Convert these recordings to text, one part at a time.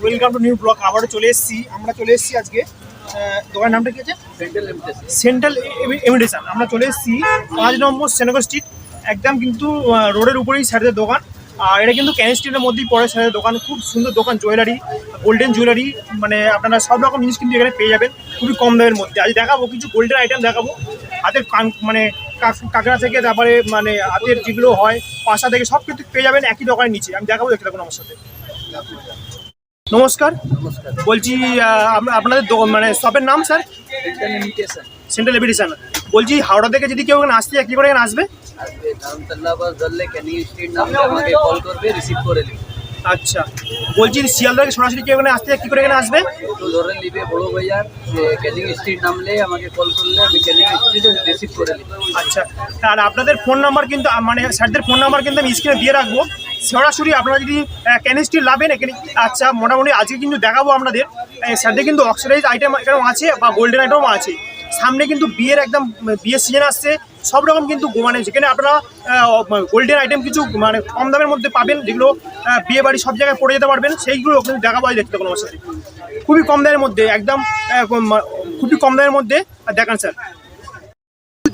Welcome to new block আবারও চলে এসেছি। আমরা চলে এসেছি আজকে দোকানের নামটা কি আছে? সেন্ট্রাল ইমিটেশন আমরা চলে এসেছি পাঁচ নম্বর সেনগর স্ট্রিট একদম কিন্তু রোডের উপরেই স্যারেদের দোকান। আর এটা কিন্তু ক্যান স্ট্রিটের মধ্যেই পড়ে স্যারেদের দোকান। খুব সুন্দর দোকান জুয়েলারি গোল্ডেন জুয়েলারি মানে আপনারা সব রকম জিনিস কিন্তু এখানে পেয়ে যাবেন। খুবই কম দামের মধ্যে। আজ দেখাবো কিছু গোল্ডেন আইটেম দেখাবো। হাতের কান মানে কাক- কাঁকড়া থেকে তারপরে মানে হাতের যেগুলো হয় পাশা থেকে সব কিছু পেয়ে যাবেন একই দোকানের নিচে। আমি দেখাবো দেখতে থাকুন আমার সাথে। নমস্কার। বলছি আপনাদের মানে শপের নাম স্যার? সেন্ট্রাল এভিডেশন বলছি হাওড়া থেকে যদি কেউ এখানে আসতে চায়, কি করে এখানে আসবে? আচ্ছা। বলছি শিয়ালদা থেকে সরাসরি কেউ এখানে আসতে চায়, কি করে এখানে আসবে? ধরে নিবে বড় বাজার স্ট্রিট নামলে আমাকে কল করলে আমি স্ট্রিটে রিসিভ করে আচ্ছা। আর আপনাদের ফোন নাম্বার কিন্তু মানে স্যারদের ফোন নাম্বার কিন্তু আমি স্ক্রিনে দিয়ে রাখব। সরাসরি আপনারা যদি ক্যানিস্ট্রি লাভেন, এখানে আচ্ছা মোটামুটি আজকে কিন্তু দেখাবো আপনাদের। স্যারদের কিন্তু অক্সিডাইজ আইটেম এখানে আছে, বা গোল্ডেন আইটেমও আছে। সামনে কিন্তু বিয়ের একদম, বিয়ের সিজন আসছে, সব রকম কিন্তু মানে যেখানে আপনারা গোল্ডেন আইটেম কিছু মানে কম দামের মধ্যে পাবেন, যেগুলো বিয়ে বাড়ি সব জায়গায় পড়ে যেতে পারবেন, সেইগুলো কিন্তু দেখাবো আজ দেখতে কোনো সাথে। খুবই কম দামের মধ্যে, একদম খুবই কম দামের মধ্যে দেখান, স্যার।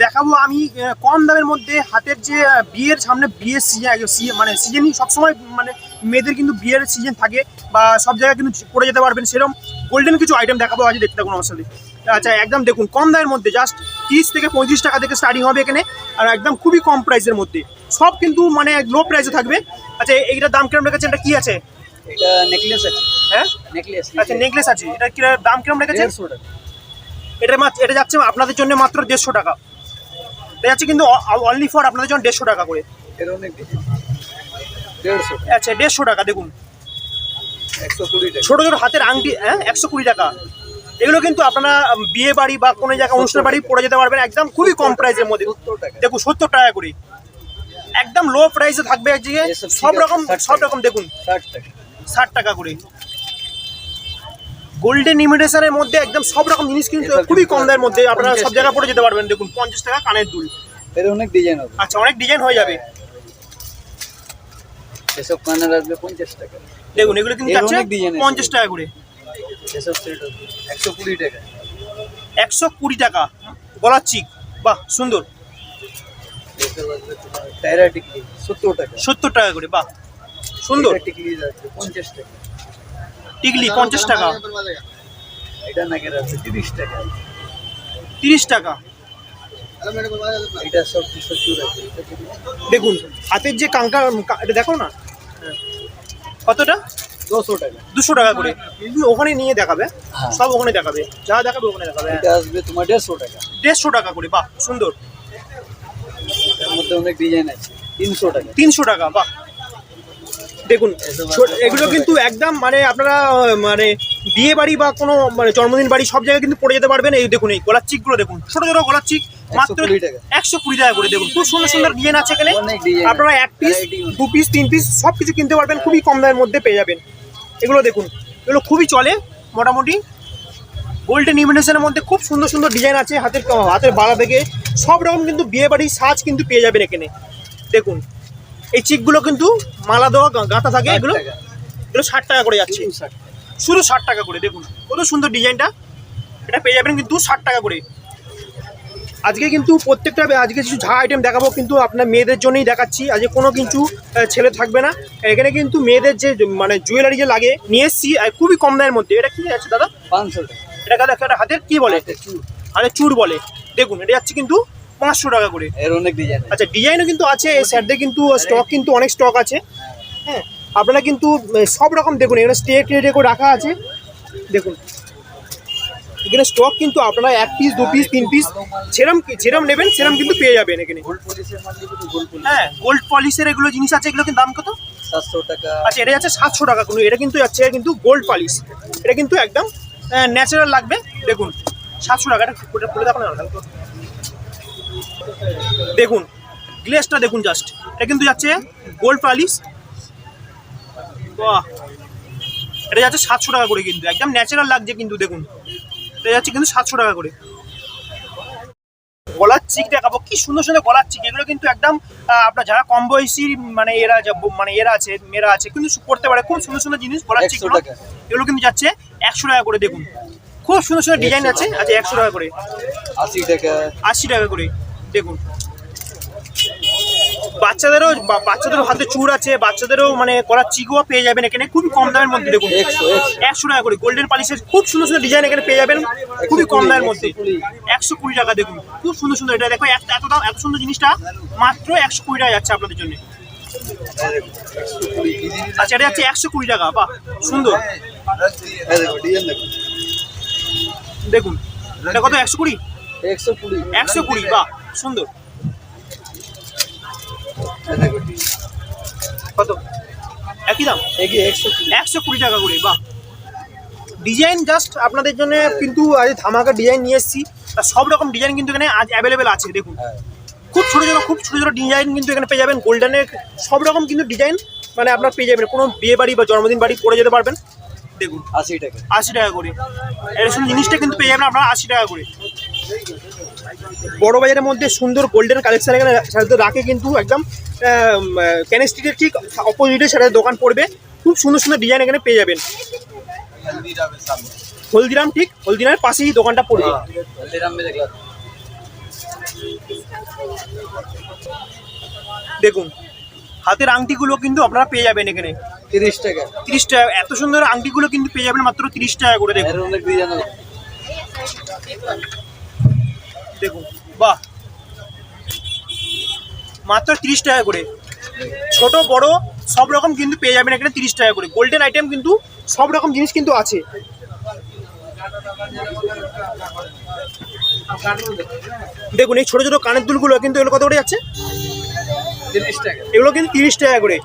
দেখাবো আমি কম দামের মধ্যে হাতের যে বিয়ের সামনে বিয়ের সিজন মানে সিজনই সবসময় মানে মেয়েদের কিন্তু বিয়ের সিজন থাকে বা সব জায়গায় কিন্তু পড়ে যেতে পারবেন সেরকম গোল্ডেন কিছু আইটেম দেখাবো আজ দেখতে থাকুন আমার সাথে। আচ্ছা একদম দেখুন কম দামের মধ্যে জাস্ট তিরিশ থেকে পঁয়ত্রিশ টাকা থেকে স্টার্টিং হবে এখানে আর একদম খুবই কম প্রাইসের মধ্যে। সব কিন্তু মানে লো প্রাইসে থাকবে। আচ্ছা এইটার দাম কিরম রেখেছে এটা কি আছে? এটা নেকলেস আছে। হ্যাঁ? নেকলেস আচ্ছা নেকলেস আছে। এটা কি দাম কিরম রেখেছে দেড়শো টাকা। এটা মাত্র এটা যাচ্ছে আপনাদের জন্য মাত্র দেড়শো টাকা। এটা যাচ্ছে কিন্তু অনলি ফর আপনাদের জন্য দেড়শো টাকা করে। এর অনেক দেড়শো। আচ্ছা দেড়শো টাকা দেখুন। একশো কুড়ি টাকা। ছোটো ছোটো হাতের আংটি হ্যাঁ একশো কুড়ি টাকা। এগুলো কিন্তু আপনারা বিয়ে বাড়ি বা কোনো জায়গায় অনুষ্ঠান বাড়ি পড়ে যেতে পারবেন একদম খুবই কম প্রাইসের মধ্যে। দেখুন সত্তর টাকা করে। একদম লো প্রাইসে থাকবে একদিকে সব রকম সব রকম দেখুন। ষাট টাকা। ষাট টাকা করে। গোল্ডেন ইমিটেশনের মধ্যে একদম সব রকম জিনিস কিন্তু খুবই কম দামের মধ্যে আপনারা সব জায়গায় পড়ে যেতে পারবেন। দেখুন পঞ্চাশ টাকা কানের দুল। এর অনেক ডিজাইন হবে। আচ্ছা অনেক ডিজাইন হয়ে যাবে। এসব কানের আসবে পঞ্চাশ টাকা। দেখুন এগুলো কিন্তু আছে। পঞ্চাশ টাকা করে। এসব সেট একশো কুড়ি টাকা। একশো কুড়ি টাকা। গলার চিক। বাহ সুন্দর। সত্তর টাকা। সত্তর টাকা করে বাহ সুন্দর। পঞ্চাশ টাকা। টিকলি পঞ্চাশ টাকা। এটা নাকের আছে তিরিশ টাকা। তিরিশ টাকা। এটা সব। দেখুন হাতের যে কাঙ্কা কা- এটা দেখো না? কতটা? দুশো টাকা। দুশো টাকা করে। এগুলো ওখানে নিয়ে দেখাবে। হ্যাঁ। সব ওখানে দেখাবে। যা দেখাবে ওখানে দেখাবে। এটা আসবে তোমার দেড়শো টাকা। দেড়শো টাকা করে বাহ সুন্দর। এর মধ্যে অনেক ডিজাইন আছে। তিনশো টাকা। তিনশো টাকা বাহ। দেখুন এগুলো কিন্তু একদম মানে আপনারা মানে বিয়ে বাড়ি বা কোনো মানে জন্মদিন বাড়ি সব জায়গায় কিন্তু পড়ে যেতে পারবেন। এই দেখুন এই গলার চিকগুলো দেখুন ছোট ছোট গলার চিক মাত্র 120 টাকা। একশো কুড়ি টাকা করে দেখুন। খুব সুন্দর সুন্দর ডিজাইন আছে এখানে। আপনারা এক পিস দু পিস তিন পিস সব কিছু কিনতে পারবেন খুবই কম দামের মধ্যে পেয়ে যাবেন। এগুলো দেখুন এগুলো খুবই চলে মোটামুটি। গোল্ডেন ইমিনেশনের মধ্যে খুব সুন্দর সুন্দর ডিজাইন আছে হাতের হাতের বাড়া থেকে। সব রকম কিন্তু বিয়ে বাড়ির সাজ কিন্তু পেয়ে যাবেন এখানে। দেখুন এই চিকগুলো কিন্তু মালা দেওয়া গাঁথা থাকে এগুলো এগুলো ষাট টাকা করে যাচ্ছে। শুধু ষাট টাকা। করে দেখুন কত সুন্দর ডিজাইনটা। এটা পেয়ে যাবেন কিন্তু ষাট টাকা করে। আজকে কিন্তু প্রত্যেকটা আজকে কিছু ঝা আইটেম দেখাবো কিন্তু আপনার মেয়েদের জন্যই দেখাচ্ছি। আজকে কোনো কিছু ছেলে থাকবে না। এখানে কিন্তু মেয়েদের যে মানে জুয়েলারি যে লাগে নিয়ে এসছি খুবই কম দামের মধ্যে। এটা কি আছে দাদা? পাঁচশো টাকা। এটা কাদা একটা হাতের কি বলে? হাতে। হাতের চুর বলে। দেখুন এটা যাচ্ছে কিন্তু পাঁচশো টাকা করে। এর অনেক ডিজাইন আচ্ছা ডিজাইনও কিন্তু আছে স্যারদের কিন্তু স্টক কিন্তু অনেক স্টক আছে। হ্যাঁ আপনারা কিন্তু সব রকম দেখুন এখানে স্টেট রেটে করে রাখা আছে। দেখুন এখানে স্টক কিন্তু আপনারা এক পিস দু পিস তিন পিস যেরম যেরম নেবেন সেরম কিন্তু পেয়ে যাবেন এখানে। হ্যাঁ গোল্ড পলিশের এগুলো জিনিস আছে এগুলো কিন্তু দাম কত? সাতশো টাকা। আচ্ছা এটা যাচ্ছে সাতশো টাকা কিন্তু এটা কিন্তু যাচ্ছে কিন্তু গোল্ড পলিশ এটা কিন্তু একদম ন্যাচারাল লাগবে। দেখুন সাতশো টাকা এটা খুলে দেখুন। দেখুন গ্লেসটা দেখুন জাস্ট এটা কিন্তু যাচ্ছে গোল্ড পলিশ বাহ! এটা যাচ্ছে সাতশো টাকা করে কিন্তু একদম ন্যাচারাল লাগছে কিন্তু দেখুন। এটা যাচ্ছে কিন্তু সাতশো টাকা করে। গলার চিক দেখাবো কি সুন্দর সুন্দর গলার চিক এগুলো কিন্তু একদম আপনার যারা কম বয়সী মানে এরা মানে এরা আছে মেয়েরা আছে কিন্তু পড়তে পারে। খুব সুন্দর সুন্দর জিনিস গলার 100 চিকগুলো এগুলো কিন্তু যাচ্ছে একশো টাকা করে দেখুন। খুব সুন্দর সুন্দর ডিজাইন আছে আচ্ছা একশো টাকা করে। আশি টাকা। আশি টাকা করে। দেখুন। বাচ্চাদেরও বা- বাচ্চাদেরও হাতে চুর আছে বাচ্চাদেরও মানে করার চিকও পেয়ে যাবেন এখানে খুবই কম দামের মধ্যে দেখুন। একশো, টাকা করে গোল্ডেন পালিশের খুব সুন্দর সুন্দর ডিজাইন এখানে পেয়ে যাবেন খুবই কম দামের মধ্যে। একশো কুড়ি টাকা দেখুন খুব সুন্দর সুন্দর এটা দেখো এত এত দাম এত সুন্দর জিনিসটা মাত্র একশো কুড়ি টাকা যাচ্ছে আপনাদের জন্য। আচ্ছা এটা যাচ্ছে একশো কুড়ি টাকা বাহ সুন্দর। দেখুন এটা কত একশো কুড়ি? একশো কুড়ি। একশো কুড়ি বাহ। সুন্দর। কত? একই দাম? একশো কুড়ি। টাকা করে বাহ। ডিজাইন জাস্ট আপনাদের জন্য কিন্তু আজ ধামাকা ডিজাইন নিয়ে এসেছি। সব রকম ডিজাইন কিন্তু এখানে আজ অ্যাভেলেবেল আছে দেখুন। হ্যাঁ। খুব ছোটো ছোটো খুব ছোটো ছোটো ডিজাইন কিন্তু এখানে পেয়ে যাবেন। গোল্ডেনের সব রকম কিন্তু ডিজাইন মানে আপনার পেয়ে যাবেন। কোনো বিয়ে বাড়ি বা জন্মদিন বাড়ি পরে যেতে পারবেন। দেখুন। আশি টাকা আশি টাকা করে। এরকম জিনিসটা কিন্তু পেয়ে যাবেন আপনারা আশি টাকা করে। বড় বাজারের মধ্যে সুন্দর গোল্ডেন কালেকশান এখানে সাথে রাখে কিন্তু একদম ক্যানিস্টিকের ঠিক অপোজিটে সেটা দোকান পড়বে। খুব সুন্দর সুন্দর ডিজাইন এখানে পেয়ে যাবেন। হলদিরাম ঠিক হলদিরামের পাশেই দোকানটা পড়বে। দেখুন হাতের আংটিগুলো কিন্তু আপনারা পেয়ে যাবেন এখানে। তিরিশ টাকা। তিরিশ টাকা এত সুন্দর আংটিগুলো কিন্তু পেয়ে যাবেন মাত্র তিরিশ টাকা করে দেখুন। দেখুন বাহ। মাত্র তিরিশ টাকা করে। ছোট বড় সব রকম কিন্তু পেয়ে যাবেন এখানে তিরিশ টাকা করে। গোল্ডেন আইটেম কিন্তু সব রকম জিনিস কিন্তু আছে। দেখুন এই ছোট ছোট কানের দুলগুলো কিন্তু এগুলো কত করে যাচ্ছে? এগুলো কিন্তু তিরিশ টাকা করে।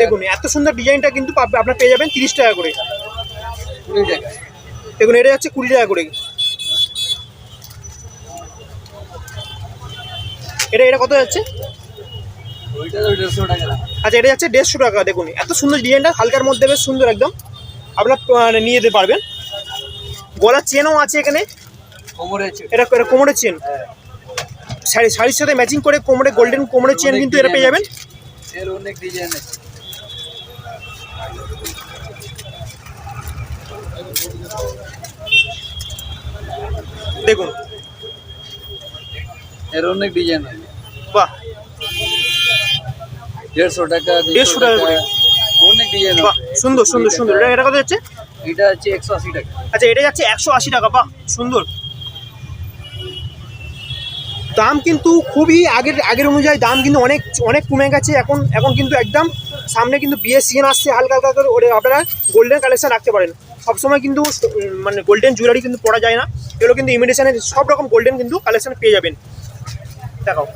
দেখুন এত সুন্দর ডিজাইনটা কিন্তু আপনার পেয়ে যাবেন তিরিশ টাকা করে। দেখুন এটা যাচ্ছে কুড়ি টাকা করে। এটা এটা কত যাচ্ছে। আচ্ছা এটা যাচ্ছে দেড়শো টাকা দেখুন। এত সুন্দর ডিজাইনটা হালকার মধ্যে বেশ সুন্দর একদম। আপনার নিয়ে যেতে পারবেন। গলার চেনও আছে এখানে। কোমরে এটা এটা কোমরের চেন। হ্যাঁ। শাড়ি শাড়ির সাথে ম্যাচিং করে কোমরে গোল্ডেন কোমরের চেন কিন্তু এটা পেয়ে যাবেন। অনেক ডিজাইন আছে। দেখুন। এর অনেক ডিজাইন আছে। দেড়শো টাকা 150 টাকা করে। অনেক ডিজাইন বাহ সুন্দর সুন্দর সুন্দর। এটা এটা কত যাচ্ছে? এটা হচ্ছে একশো আশি টাকা। আচ্ছা এটা যাচ্ছে একশো আশি টাকা বাহ সুন্দর। দাম কিন্তু খুবই আগের আগের অনুযায়ী দাম কিন্তু অনেক অনেক কমে গেছে। এখন এখন কিন্তু একদম সামনে কিন্তু বিয়ের সিজন আসছে হালকা হালকা করে ওরে আপনারা গোল্ডেন কালেকশন রাখতে পারেন। সবসময় কিন্তু মানে গোল্ডেন জুয়েলারি কিন্তু পরা যায় না। এগুলো কিন্তু ইমিটেশনের সব রকম গোল্ডেন কিন্তু কালেকশন পেয়ে যাবেন। দেখাও।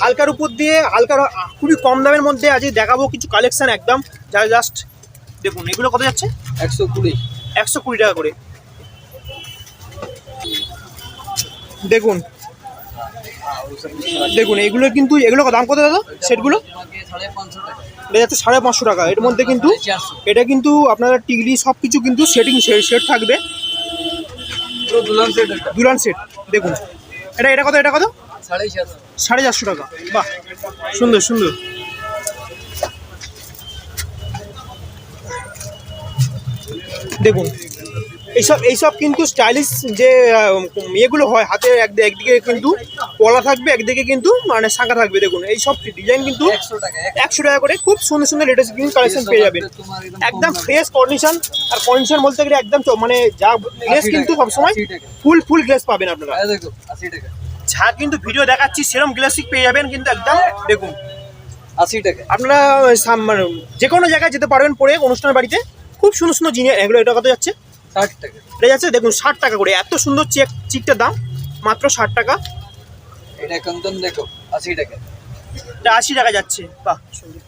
হালকার উপর দিয়ে হালকার খুবই কম দামের মধ্যে আজকে দেখাবো কিছু কালেকশন একদম। যা জাস্ট দেখুন এগুলো কত যাচ্ছে? একশো কুড়ি। একশো কুড়ি টাকা করে। দেখুন দেখুন এগুলো কিন্তু এগুলো দাম কত দাদা? সেটগুলো? এটা যাচ্ছে সাড়ে পাঁচশো টাকা। এর মধ্যে কিন্তু এটা কিন্তু আপনারা টিগলি সব কিছু কিন্তু সেটিং সেট থাকবে। দুলান সেট দেখুন। এটা এটা কত এটা কত? সাড়ে চারশো টাকা। বাহ সুন্দর সুন্দর। দেখুন এইসব এইসব কিন্তু স্টাইলিশ যে ইয়েগুলো হয় হাতে এক- একদিকে কিন্তু পলা থাকবে একদিকে কিন্তু মানে শাঁখা থাকবে দেখুন। এইসব ডিজাইন কিন্তু একশো টাকা করে খুব সুন্দর সুন্দর লেটেস্ট কিন্তু কালেকশন পেয়ে যাবেন। একদম ফ্রেশ কন্ডিশন আর কন্ডিশন বলতে গেলে একদম মানে যা গ্লেস কিন্তু সবসময় ফুল ফুল গ্লেস পাবেন আপনারা। যা কিন্তু ভিডিও দেখাচ্ছি সেরকম গ্লেসিক পেয়ে যাবেন কিন্তু একদম দেখুন। আশি টাকা। আপনারা মানে যে কোনো জায়গায় যেতে পারবেন পরে অনুষ্ঠান বাড়িতে। খুব সুন্দর সুন্দর জিনিস এগুলো এটা কত যাচ্ছে? ষাট টাকা। এটা যাচ্ছে দেখুন ষাট টাকা করে। এত সুন্দর চেক চিকটার দাম মাত্র ষাট টাকা। এটা কন্দন দেখো আশি টাকা। এটা আশি টাকা যাচ্ছে। বাহ সুন্দর।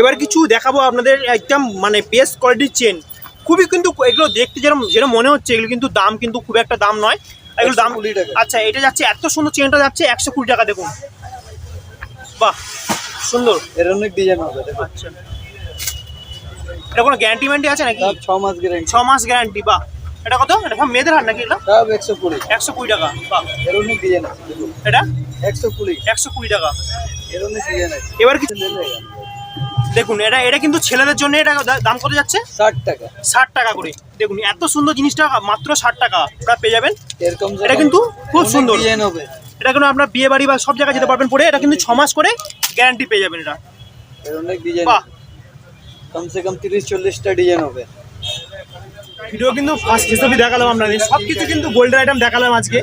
এবার কিছু দেখাবো আপনাদের একদম মানে বেস্ট কোয়ালিটির চেন খুবই কিন্তু এগুলো দেখতে যেরকম যেরকম মনে হচ্ছে এগুলো কিন্তু দাম কিন্তু খুব একটা দাম নয়। এগুলো দাম 120 টাকা। আচ্ছা এটা যাচ্ছে এত সুন্দর চেনটা যাচ্ছে একশো কুড়ি টাকা দেখুন। বাহ সুন্দর। এর অনেক ডিজাইন হবে আচ্ছা। এটা কোনো গ্যারান্টি ম্যান্টি আছে নাকি? ছ মাস গ্যারেন্টি ছ মাস গ্যারান্টি বাহ। এটা কত? এটা মেয়েদের হাট নাকি এটা সব একশো কুড়ি। একশো কুড়ি টাকা বাহ। এর অনেক ডিজাইন আছে। দেখুন এটা? একশো কুড়ি। একশো কুড়ি টাকা। এর অনেক ডিজাইন আছে। এবার কি দেখুন এটা এটা কিন্তু ছেলেদের জন্য এটা দাম কত যাচ্ছে? ষাট টাকা। ষাট টাকা করে। দেখুন এত সুন্দর জিনিসটা মাত্র ষাট টাকা। আপনারা পেয়ে যাবেন। এরকম এটা কিন্তু খুব সুন্দর। ডিজাইন হবে। এটা কিন্তু আপনার বিয়ে বাড়ি বা সব জায়গায় যেতে পারবেন পরে। এটা কিন্তু ছ মাস করে গ্যারান্টি পেয়ে যাবেন এটা। বাহ। কম সে কম তিরিশ চল্লিশটা ডিজাইন হবে। ভিডিও কিন্তু ফার্স্ট হিসেবে দেখালাম আপনাদের সব কিছু কিন্তু গোল্ডের আইটেম দেখালাম আজকে।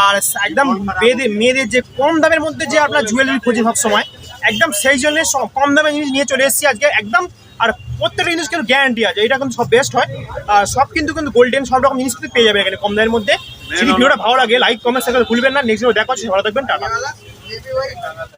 আর একদম মেয়েদের মেয়েদের যে কম দামের মধ্যে যে আপনার জুয়েলারি খোঁজে সময় একদম সেই জন্য সব- কম দামে জিনিস নিয়ে চলে এসেছি আজকে। একদম আর প্রত্যেকটা জিনিস কিন্তু গ্যারান্টি আছে এটা কিন্তু সব বেস্ট হয়। আর সব কিন্তু কিন্তু গোল্ডেন সব রকম জিনিস কিন্তু পেয়ে যাবে এখানে কম দামের মধ্যে। যদি ভিডিওটা ভালো লাগে লাইক কমেন্ট সেখানে ভুলবেন না। নেক্সট ভিডিও দেখা হচ্ছে ভালো থাকবেন টাটা।